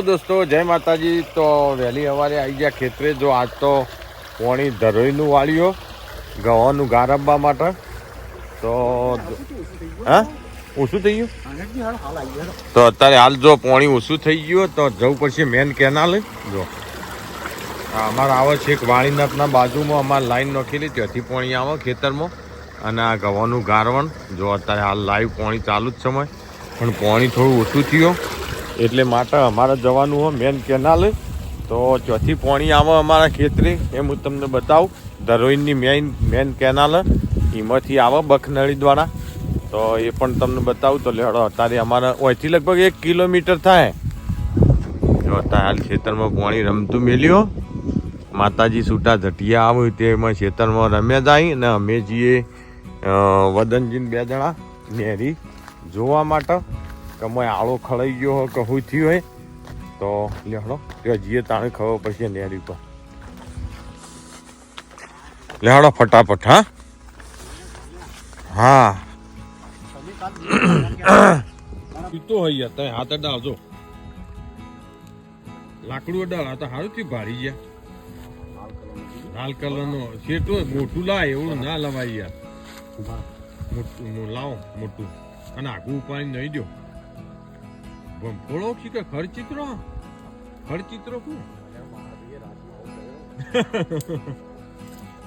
Hello દોસ્તો, જય માતાજી. તો વહેલી સવારે આવી ગયા ખેતરે. જો આજ તો પોણી ધરોઈનું વાળ્યો ગવાનું ગારબવા માટે. તો હા? ઓછું થઈ ગયું? તો અત્યારે હાલ જો પોણી ઓછું થઈ ગયું તો જવું પડશે મેન કેનાલ જો. અમારે આવે છે એક વાણીનાથના બાજુમાં, અમારે લાઈન નાખેલી ત્યાંથી પોણી આવે ખેતરમાં. અને આ ગવાનું ગારવણ. જો અત્યારે હાલ લાઈવ પોણી ચાલુ જ સમય પણ પોણી થોડું ઓછું થયું. એટલે માટે, અમારે જવાનું હોય મેન કેનાલ તો ચોથી પોણી આવે અમારા ખેતરે એમ હું તમને બતાવું. ધરોઈનની મેઇન મેન કેનાલ એમાંથી આવે બખનળી દ્વારા. તો એ પણ તમને બતાવું. તો લેડો, અત્યારે અમારે અહીંથી લગભગ એક કિલોમીટર થાય. જો, અત્યારે હાલ ખેતરમાં પાણી રમતું મેલ્યો માતાજી છૂટા ઝટિયા આવ્યું તેમાં ખેતરમાં રમ્યા જાય અને અમે જઈએ વદનજીન બે જણા નેરી જોવા માટે. કે મેં આળો ખડાઈ ગયો હોય કે હું થયું હોય તો લેહડો જઈએ તાણે ખબર પડશે નેરી પર લેહડો ફટાફટ હા? હા. પીતો હોય તમે હાથ અડાવજો લાકડું અડાવ આ તો સારું થી ભારી ગયા. લાલ કલર નો શેટો મોટું લાય એવું ના લવાય યાર. મોટું લાવો મોટું. અને આગું ઉપાડી નહીં દો ભંફોળો છે કે ખરચિત્રો? ખરચિત્રો કું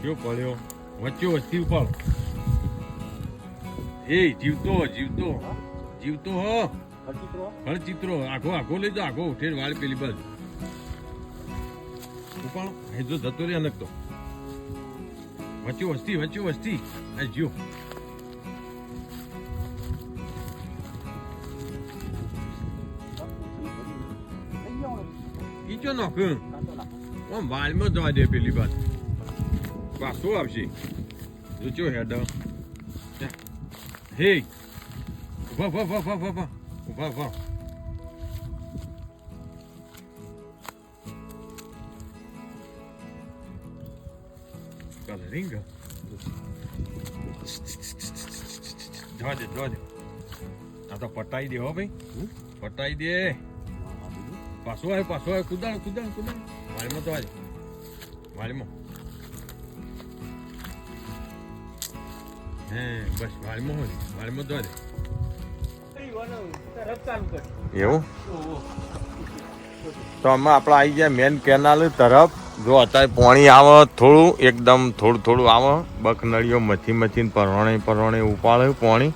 કયો પડ્યો. વચ્ચે વચ્ચે ઉપાડ એ જીવતો જીવતો. જીવતો, હો. ખરચિત્રો. આખો આખો લઈ જાઓ આખો ઉઠેર વાળ પેલી બાજુ. ઉપાડો હે જો જતો રે નકતો વચ્ચે વસ્તી વચ્ચે વસ્તી આ જ્યો ઈચો નાખ આમ વાળમાં જવા દે પેલી બાજુ પાછો આવશે જો ચો હેડ હે ઊભા ઊભા ઊભા ઊભા ઊભા ઊભા ઊભા કલરિંગ જવા દે જવા દે આ તો પટાઈ દે હો ભાઈ પટાઈ દે પાછો આવે પાછો આવે cuidado, cuidado. કુદાણ વાળીમાં તો Vale, વાળીમાં હે બસ વાળીમાં હોય વાળીમાં તો એવું? તો અમે આપણે આવી ગયા મેન કેનાલ તરફ જો અત્યારે પાણી આવે થોડું એકદમ થોડું થોડું આવે બકનળીઓ મચી મચીને પરવાણે પરવાણે ઉપાડે પાણી.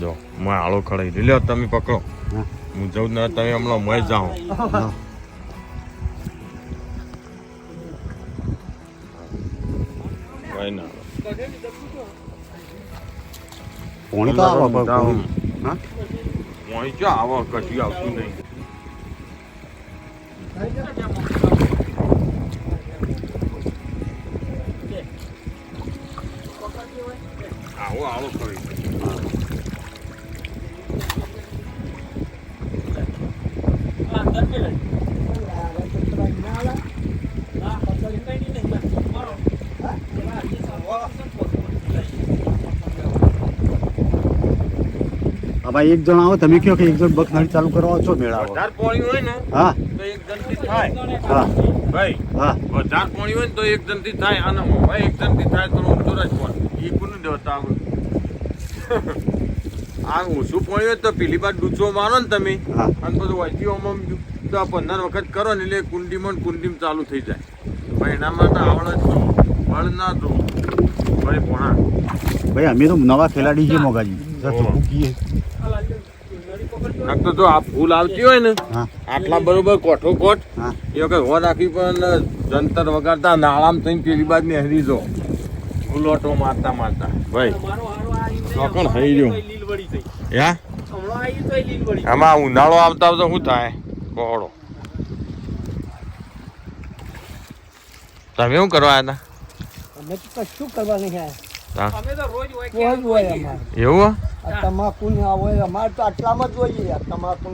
જો મેં આળો ખડાઈ દે લ્યો તમે પકડો. હું જઉં ના તમે હમણાં મય જાઉં પોણી તો આવે. પોણી. હા? પાણી કશું આવતું નહીં આવો આવો કરી ભાઈ એક જણ આવો તમે કયો કે એક જણ બખનાળી ચાલુ કરવા છો મેળા વધારે પાણી હોય ને હા. તો એક જણથી થાય. હા. ભાઈ હા. વધારે પાણી હોય ને તો એક જણથી થાય. અને ભાઈ એક જણથી થાય તો હું જ પણ. એ કોને દેવતા આ ઓછું પાણી હોય તો પેલી બાદ ડૂચો મારો ને તમે. હા. અને બધું વાંચ્યું આમ તો પંદર વખત કરો ને એટલે કુંડીમાં કુંડીમાં ચાલુ થઈ જાય. ભાઈ એના માટે આવડે જ તો. બળ ના તો. ભાઈ પોણા. ભાઈ અમે તો નવા ખેલાડી છીએ મોગાજી તો જો આ ફૂલ આવતી હોય ને આટલા બરોબર કોઠો કોઠ હા. એ વખત હો રાખી પણ જંતર વગાડતા નાળામાં થઈને પેલી બાદ નેહરી જો. ઉલોટો મારતા મારતા. ભાઈ ચોકણ થઈ. ગયો યા આમાં ઉનાળો આવતા આવતા શું થાય? બહોળો. તમે શું કરવા આવ્યા અમે તો કશું કરવા નહીં આવ્યા હતા રોજ હોય અમારે. એવું તમાકુ ને હોય અમારે તો આટલામાં જ જોઈએ આ તમાકુ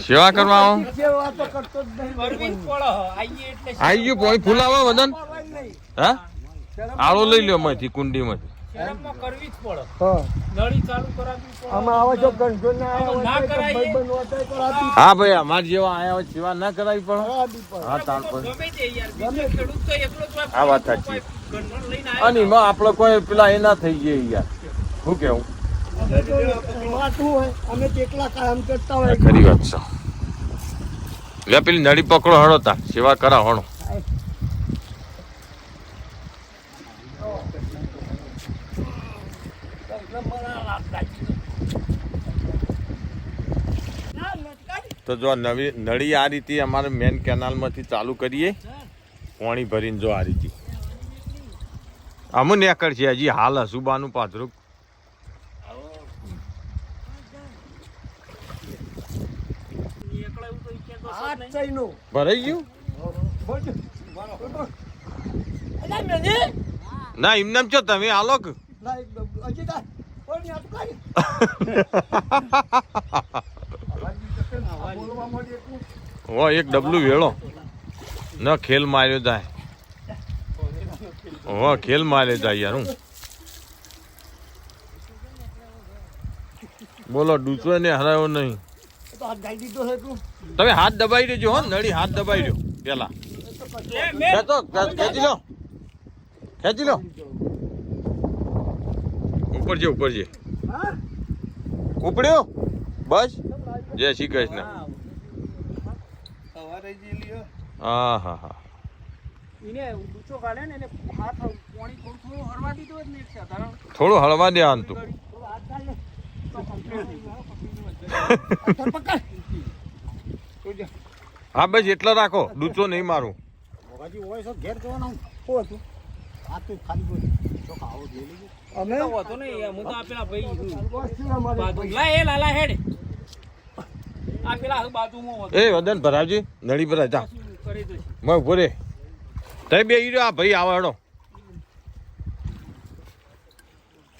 સેવા કરવા આવો. સેવા તો કરતો જ નહીં આવી ગયું પોઈ ફૂલાવા વદન. હા? આળો લઈ લ્યો માંથી કુંડીમાંથી. ગરમમાં કરવી જ પડે. નળી ચાલુ કરાવવી આમાં આવો કંટ્રોલ ના કરાવી હા. ભાઈ અમાર જેવા આયા સેવા ના કરાવી પણ પડે. હા તાર જ હોય. આ વાત સાચી. કોઈ અને એમાં આપણો કોઈ પેલા એ ના થઈ ગયા યાર. શું કેવું? ખરી વાત છે. પેલી નળી પકડો હળો તા સેવા કરા હણો તો જો નવી નળી આ રીતે અમારે મેન કેનાલમાંથી ચાલુ કરીએ. પાણી ભરીને જો આ રીતે. અમુ નેકળ છે હજી હાલ હસુબાનું પાથરું. ભરાઈ ગયું? ના એમને છો તમે હાલો કે. ના, હો એક ડબલું વેળો ન ખેલ માર્યો જાય. હો ખેલ માર્યો જાય યાર હું. બોલો ડૂચો ને હરાયો નહીં. તમે હાથ દબાઈ દેજો હો નળી હાથ દબાઈ દો પેલા. ખેંચો ખેંચી લો. ખેંચી લો. ઉપર જે ઉપર જે? ઉપડ્યો? બસ. જય શ્રી કૃષ્ણ. હા હા હા. થોડું હળવા દે આન તું. હા બસ એટલા રાખો ડૂચો નહીં મારું. ભોગાજી હોય ઘેર જવાનું. શું હતું? આ તો ખાલી બોલ. ચોખા આવો જોઈ અમે? તો નહીં, હું તો આપેલા ભાઈ લા એ લાલા હેડ આ પેલા હવે બાજુમાં હતો. એ વદન ભરાવજી નળી ભરાય જા. મેં ઊભો રે. તઈ બે ઈ આ ભાઈ આવો હેડો.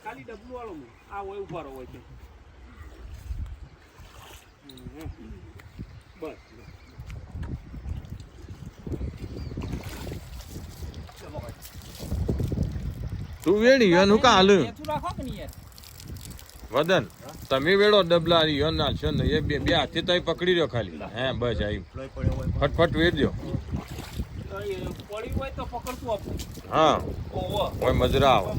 ખાલી ડબલું વાળો. આ હોય ઉભારો હોય છે. બસ. તું વેણી એનું કા હાલ? રાખો કે નહીં યાર? વદન તમે વેળો ડબલા યોના ને એ બે બે હાથે તઈ પકડી રહ્યો ખાલી. હે બસ આવી ફટફટ વેર દો તો એ પડી હોય તો પકડતું હા. કોઈ મજરા આવે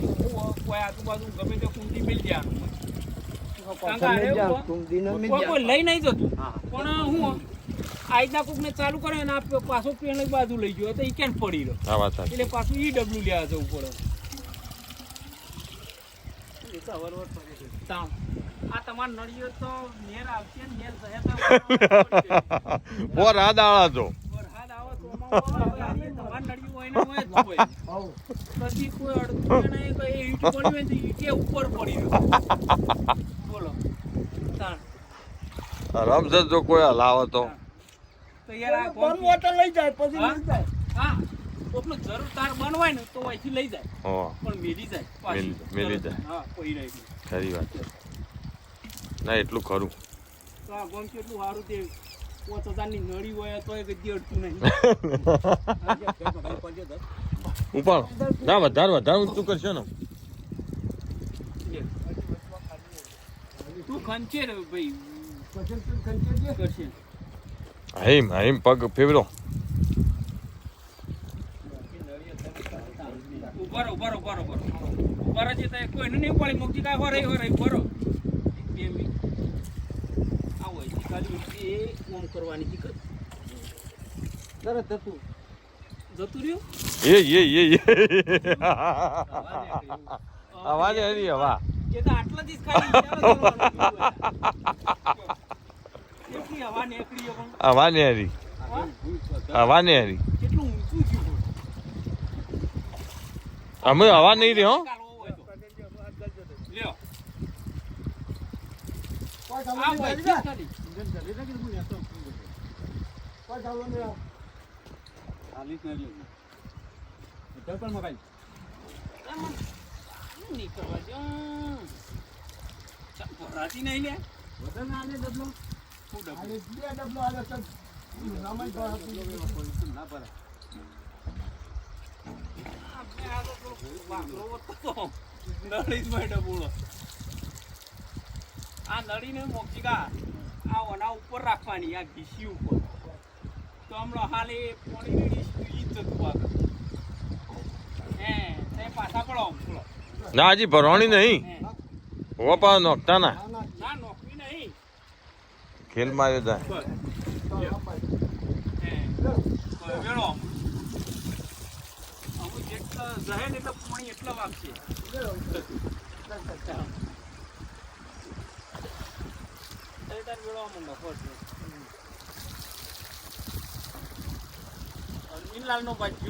લઈ નહીં જતું પણ હું આજના કોક ને ચાલુ કરે ને આ પાછો પેણ બાજુ લઈ ગયો તો એ કેમ પડી રહ્યો એટલે પાછું ઈ ડબલું લેવા જવું પડે. સવાર વાર પડી. હોય ને તો ઈંટે ઉપર પડી બોલો. તાણ. રમઝટ જો કોઈ હલાવો તો. લઈ જાય પછી હા? લઈ જાય. હા. કોકનું જરૂર તાર બનવાય ને તો અહીંથી લઈ જાય. પણ મેલી જાય મેલી જાય. હા કોઈ રહી ખરી વાત. ના એટલું ખરું. તો આ ગોમ કેટલું સારું તે પાંચ હજારની નળી હોય તો અડતું નહીં. ઉપાડો ના વધારે વધારે ઊંચું કરશો ને. તું ખંચે ભાઈ. કરશે. હિમ હિમ પગ ફેવરો. ઊભા રહો ઊભા રહો. જે તારે કોઈને નહીં ઉપાડી મૂકી કાંઈ હો રહી હો રહી ઊભા હોય ખાલી એ ઓમ કરવાની હકીકત તરત હતું. જતું રહ્યું? એ એ એ એ. અવાજ હરી હવા એ તો આટલા ખાલી. કેટલી હવા નીકળી હવા ને હરી. હા? હવા ને કેટલું ઊંચું થયું. અમે હવા નહીં રહી હો કાઢવો હોય તો. લ્યો. કોઈ આ ચાલુ હોય નહીં છે જાય. ખાલી. કોઈ ચાલુ નહીં આવે. આમાં શું નહીં કરવા નહીં લે. શું ડબલું? આને બે ડબલો આલે તો રામાયણ તો હતું. આપણે આ તો થોડો વાંકરો હતો તો. નળી જ બેઠો બોલો આ નળીને મોક્ષિકા આ ઓના ઉપર રાખવાની આ ઘીસી ઉપર. તો હમણાં હાલ એ પોણીની ડીશ જતું આગળ. હે તે પાછા પડો ના હજી ભરવાની નહીં. હોવા પા નોખતા ના ના નોખવી નહીં. ખેલમાં આવ્યો જાય આમ. અમુક જેટલા રહે ને એટલે પોણી એટલા વાગશે.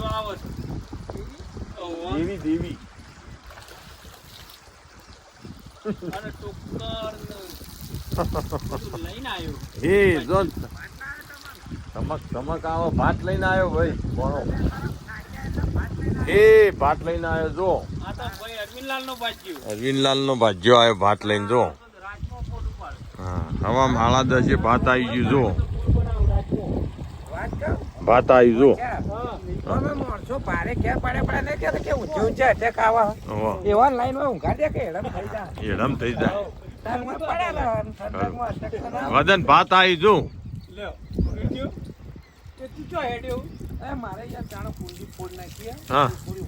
આવે છે. દેવી દેવી. અને ટોકર લઈને આવ્યો. હે જો ચમક ચમક આવો ભાત લઈને આવ્યો ભાઈ બોલો. એ ભાત લઈને આવ્યો જો. અરવિંદલાલ નો ભજીયો અરવિંદલાલ નો ભાજ્યો આવ્યો ભાત લઈને જો. હવા હાળા દસે ભાત આવી ગયું જો ભાત આવી જો. વદન ભાત આવી જો મારે યાર જાણો પૂરી ફોડ નાખી હા. પૂરી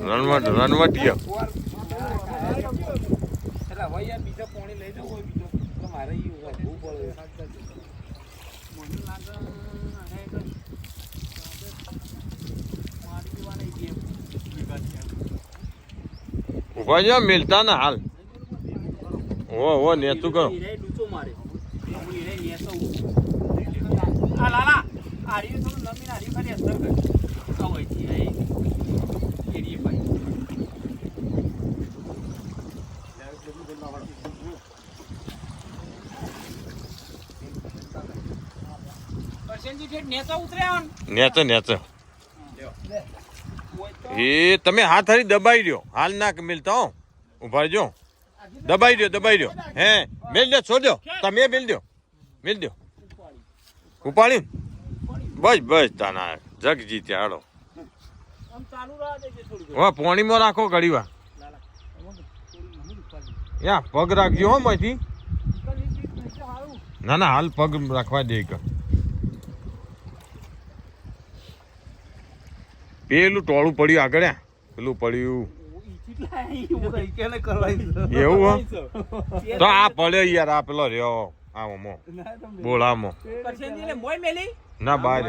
રણવટ રણવટીયો. બીજો પાણી મારે મને લાગે ઊભા જો મિલતા ના હાલ. ઓ ઓ નેતું કરો હીરે ડૂચો મારે. હું આ લાલા આ રીયું થોડું નમીન આ રીયું ખાલી અસર કરે. ભાઈ. નેચો ને નેચો તો એ તમે હાથ હરી દબાઈ દ્યો હાલ ના મિલતા હો. ઊભા જો દબાઈ દ્યો દબાઈ દ્યો. હે, મેલ દો છોડ્યો તમે મેલ દો મેલ દો ઉપાડી. બસ બસ, તાના જગ જીત્યા હાડો હા પોણીમાં રાખો ઘડી વાર. યા, પગ રાખજો હો માંથી ના ના, હાલ પગ રાખવા દે પેલું ટોળું પડ્યું આગળ પેલું પડ્યું. એવું તો આ પડ્યો યાર આ પેલો રહ્યો. આમો બોલામો કરશનજી એટલે મોય મેલી? ના બહાર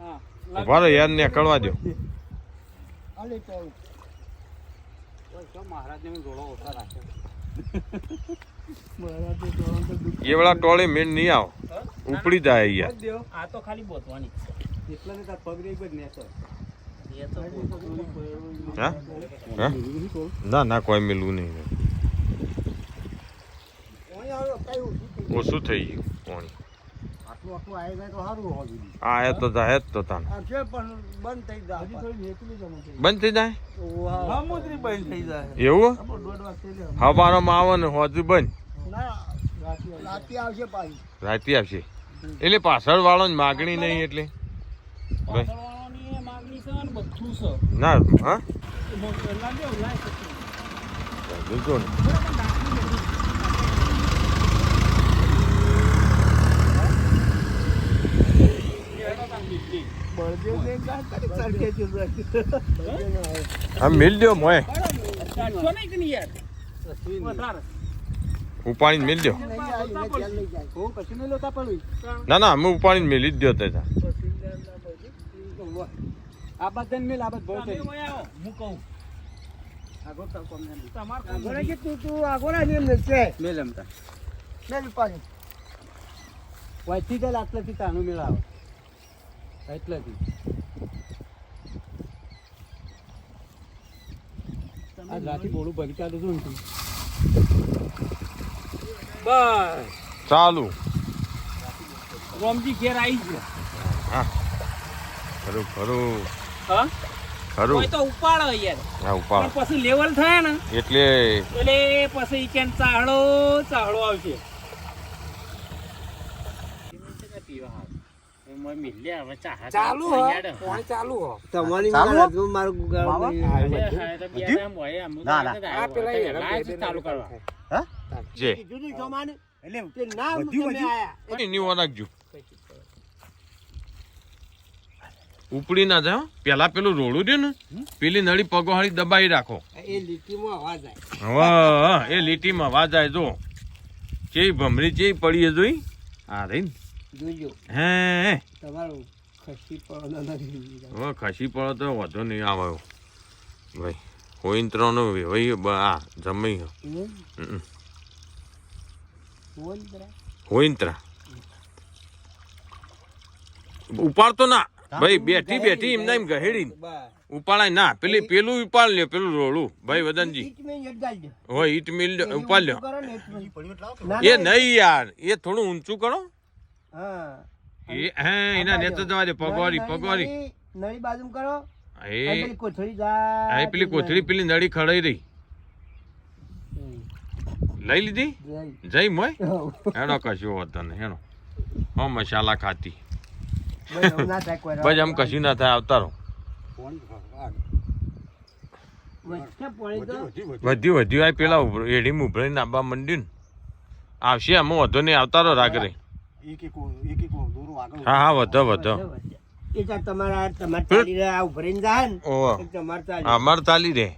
હા. ઊભા રહો યાર નીકળવા દો એ વાળા ટોળે મેન નહીં આવો. ઉપડી જાય યાર. આ તો ખાલી બોતવાની એટલા ને પગ રે એક જ નેસો એ તો હા? હા? ના ના, કોઈ મેળવું નહીં. ઓછું થઈ ગયું? પાણી. આ એ તો જાય જ તો તાન બંધ થઈ જાય? બંધ થઈ જાય એવું? વાગે આવે ને હોજુ બંધ. રાતે આવશે. એટલે પાછળ વાળો માગણી નહીં એટલે પાછળવાળાની એ માગણી છે ને હા. જોજો ને મિલ દો મોય. ઉપાડીને મિલ દો ના ના અમે ઉપાડીને મિલી જ દો તે આ બાદ મેલ આબાદ બાદ બહુ આવો, હું કહું. આગળ તો કોમ નહીં. તમારે કોણ આગળ કે તું તું આગળ આવી એમ છે મેલ એમતા મેલ પાણી વાંચી ચાલ આટલાથી તાનું મેળ આવે. એટલાથી આ રાતી બોલું ભરી ચાલુ છું ને બસ. ચાલુ. રોમજી ઘેર આવી ગયો. ખરું ખરું હા? ખરું. તો ઉપાડો યાર. હા ઉપાડ. પછી લેવલ થાય ને એટલે એટલે પછી કેન ચાહડો ચાહડો આવશે. ચાલુ ચાલુ તમારી? મારા ચાલુ કરવા. જે એટલે કે નામ વધ્યું, તમે વધ્યું. આયા એની વાર રાખજો ઉપડી ના જાય હો. પેલા પેલું રોડું રહ્યું ને પેલી નળી પગોહાળી દબાઈ રાખો. એ લીટીમાં અવાજ આવે એ લીટીમાં વાજાય જો. કે ભમરી ચે પડી જોઈ. આ રહી જોજો હે હે. તમારું ખસી પડો ખસી પડો તો વધુ નહીં આવ્યો ભાઈ હોઈન્ત્રનો ભાઈ આ જમી હમ. હોઈન્ત્રા ઉપાડતો ના. ભાઈ બેઠી બેઠી એમને એમ ગહેડી ઉપાડાય ના પેલી પેલું ઉપાડ લ્યો પેલું રોડું ભાઈ વદનજી. હોય ઈટ મિલ ઉપાડ લ્યો. એ નહીં યાર એ થોડું ઊંચું કરો. એ હે એના નેતો જવા દે પગવારી પગવારી નળી બાજુ કરો. એ પેલી કોથળી જાય એ પેલી કોથળી પેલી નળી ખડાઈ રહી લઈ લીધી? જઈ મોય? હેડો કશું હોતો નહીં હેડો. હો મસાલા ખાતી બસ આમ કશું ના થાય આવતારો વધ્યું વધ્યું આ પેલા એડી ઉભરી નાબા મંડ્યું ને આવશે આમાં વધો નહીં આવતારો રાગરે એક એક એક એક દોરો આગળ હા હા વધો વધો ચાલ તમારા તમારે ચાલી રહ્યા આ ઉભરીને જાય ને ઓહો એ તમારે ચાલી અમાર ચાલી રે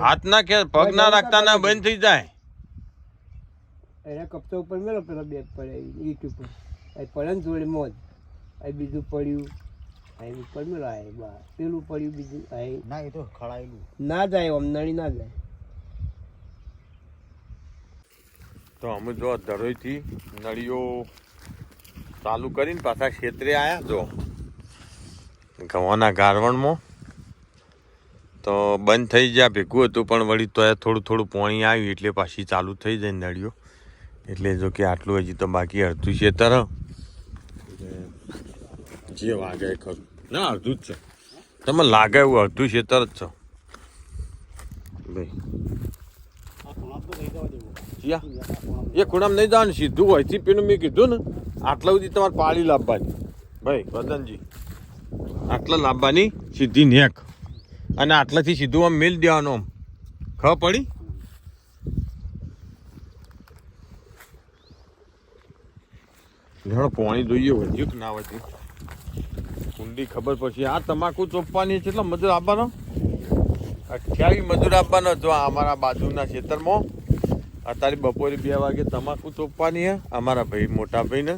હાથ ના કે પગ ના રાખતા ના બંધ થઈ જાય એને કપચો ઉપર મેલો પેલો બેગ પડે પડે ને જોડે મોજ એ બીજું પડ્યું. આ ઉપર મેલો આ બા. પેલું પડ્યું બીજું આ ના એ તો ખળાયેલું. ના જાય અમનાળી ના જાય. તો અમે જો દરોઈથી નળીઓ ચાલુ કરીને પાછા ક્ષેત્રે આવ્યા જો. ઘઉંના ગારવણમાં. તો બંધ થઈ ગયા ભેગું હતું પણ વળી તો થોડું થોડું પાણી આવ્યું એટલે પાછી ચાલુ થઈ જાય નળીઓ. એટલે જો કે આટલું હજી તો બાકી અડધું ક્ષેત્ર. એટલે જે વાગે ખરું. ના અડધું જ છે. તમે લાગે એવું અડધું ક્ષેત્ર જ છે. ભાઈ. એ ખૂણામાં નહીં જવાનું સીધું હોયથી પેલું મેં કીધું ને આટલા સુધી તમારે પાળી લાવવાની. ભાઈ વદનજી આટલા લાવવાની સીધી નેક. અને આટલાથી સીધું આમ મેલ દેવાનું આમ. ખબર પડી? લેણો પાણી જોઈએ વધ્યું કે ના વધ્યું? કુંડી ખબર પછી આ તમાકુ ચોપવાની છે એટલે મજૂર આપવાનો? અઠ્યાવીસ મજૂર આપવાનો? જો અમારા બાજુના ખેતરમાં. અત્યારે બપોરે બે વાગે તમાકુ ચોપવાની હે અમારા ભાઈ મોટા ભાઈને.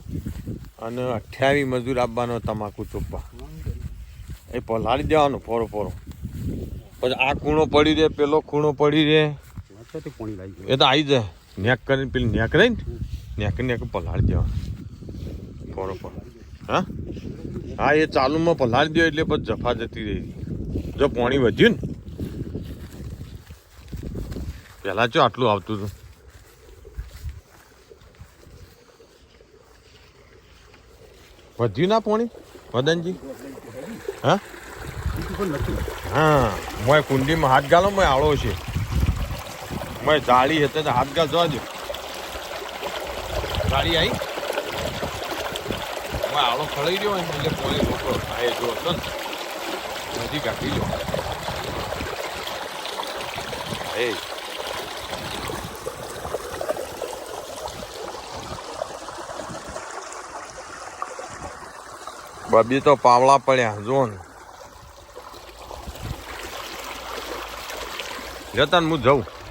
અને અઠ્યાવીસ મજૂર આપવાનો તમાકુ ચોપવા. એ પલાળી દેવાનો ફોરો ફોરો. પછી આ ખૂણો પડી રહે પેલો ખૂણો પડી રહે. એ તો આવી જાય. નેક કરીને પેલી નેક રહી ને નેક નેક પલાળી દેવાનું. ફોરો ફોરો હા? હા, એ ચાલુમાં પલાળી દો એટલે પછી જફા જતી રહી. જો પાણી વધ્યું ને. પહેલાં જો આટલું આવતું હતું. વધ્યું ના પાણી? વદનજી હા? હા. મોય કુંડીમાં હાથ ગાલો મોય આળો છે. મોય જાળી હતી હાથ ગાલ જોવા દો જાળી આવી મોય આળો ખળી ગયો ને એટલે કોઈ રોકો થાય જો હતો ને. નજીક આપી લો. એ. બબી તો પાવળા પડ્યા, જો ને. જતા હું જઉં.